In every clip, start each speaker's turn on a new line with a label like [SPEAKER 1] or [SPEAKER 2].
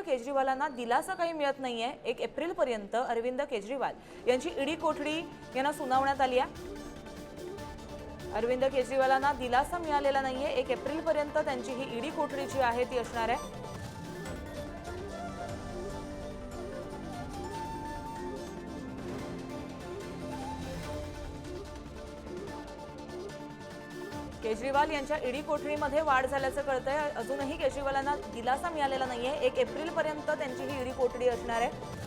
[SPEAKER 1] केजरीवालांना दिलासा काही मिळत नाहीये. एक एप्रिलपर्यंत अरविंद केजरीवाल यांची ईडी कोठडी यांना सुनावण्यात आली आहे. अरविंद केजरीवालांना दिलासा मिळालेला नाहीये. एक एप्रिल पर्यंत त्यांची ही ईडी कोठडी जी आहे ती असणार आहे. केजरीवाल यांच्या ईडी कोठडीमध्ये वाढ झाल्याचं कळतंय. अजूनही केजरीवालांना दिलासा मिळालेला नाहीये. एक एप्रिल पर्यंत त्यांची ही ईडी कोठडी असणार आहे.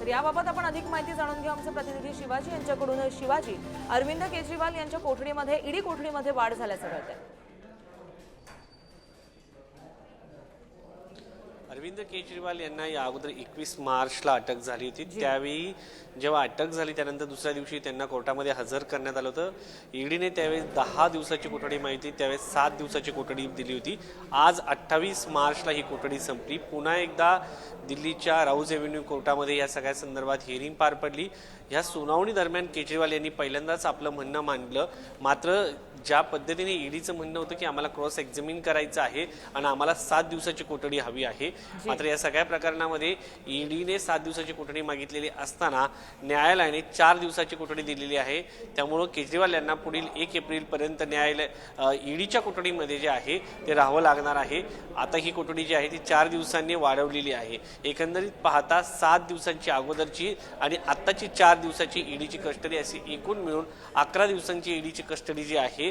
[SPEAKER 1] तर याबाबत आपण अधिक माहिती जाणून घेऊ आमचे प्रतिनिधी शिवाजी यांच्याकडून. शिवाजी अरविंद केजरीवाल यांच्या कोठडीमध्ये ईडी कोठडीमध्ये वाढ झाल्याचं कळतंय.
[SPEAKER 2] अरविंद केजरीवाल यांना या अगोदर एकवीस मार्चला अटक झाली होती. त्यावेळी जेव्हा अटक झाली त्यानंतर दुसऱ्या दिवशी त्यांना कोर्टामध्ये हजर करण्यात आलं होतं. ईडीने त्यावेळेस दहा दिवसाची कोठडी माहिती त्यावेळेस सात दिवसाची कोठडी दिली होती. आज अठ्ठावीस मार्चला ही कोठडी संपली. पुन्हा एकदा दिल्लीच्या राऊज एव्हेन्यू कोर्टामध्ये या सगळ्या संदर्भात हिअरिंग पार पडली. या सुनावणी दरम्यान केजरीवाल यांनी पहिल्यांदाच आपलं म्हणणं मांडलं. मात्र ज्या पद्धतीने ईडीचं म्हणणं होतं की आम्हाला क्रॉस एक्झामिन करायचं आहे आणि आम्हाला सात दिवसाची कोठडी हवी आहे. मात्र या सगळ्या प्रकरणामध्ये ईडीने सात दिवसाची कोठडी मागितलेली असताना न्यायालयाने चार दिवसाची कोठडी दिलेली आहे. त्यामुळं केजरीवाल यांना पुढील एक एप्रिलपर्यंत न्यायालय ईडीच्या कोठडीमध्ये जे आहे ते राहावं लागणार आहे. आता ही कोठडी जी आहे ती चार दिवसांनी वाढवलेली आहे. एकंदरीत पाहता सात दिवसांची अगोदरची आणि आत्ताची चार दिवसाची ईडीची कस्टडी अशी एकूण मिळून अकरा दिवसांची ईडीची कस्टडी जी आहे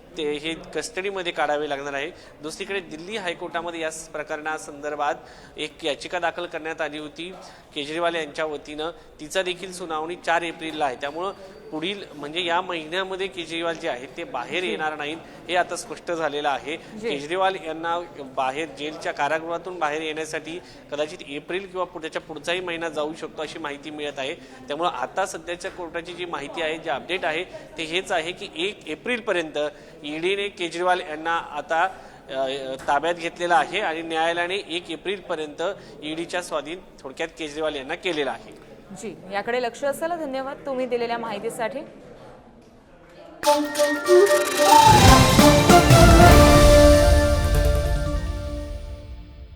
[SPEAKER 2] ते हे कस्टडीमध्ये काढावे लागणार आहे. दुसरीकडे दिल्ली हायकोर्टामध्ये या प्रकरणासंदर्भात एक याचिका दाखल करण्यात आली होती केजरीवाल यांच्या वतीनं. तिचा देखील सुनावणी चार एप्रिलला आहे. त्यामुळं पुढील म्हणजे या महिन्यामध्ये केजरीवाल जे आहेत ते बाहेर येणार नाहीत हे आता स्पष्ट झालेलं आहे. केजरीवाल यांना बाहेर जेलच्या कारागृहातून बाहेर येण्यासाठी कदाचित एप्रिल किंवा पुढच्या पुढचाही महिना जाऊ शकतो अशी माहिती मिळत आहे. त्यामुळं आता सध्याच्या कोर्टाची जी माहिती आहे जे अपडेट आहे ते हेच आहे की एक एप्रिलपर्यंत ईडीने केजरीवाल यांना आता ताब्यात घेतलेला आहे आणि न्यायालयाने एक एप्रिलपर्यंत ईडीच्या स्वाधीन थोडक्यात केजरीवाल यांना केलेला आहे.
[SPEAKER 1] जी याकडे लक्ष असायला धन्यवाद तुम्ही दिलेल्या माहितीसाठी.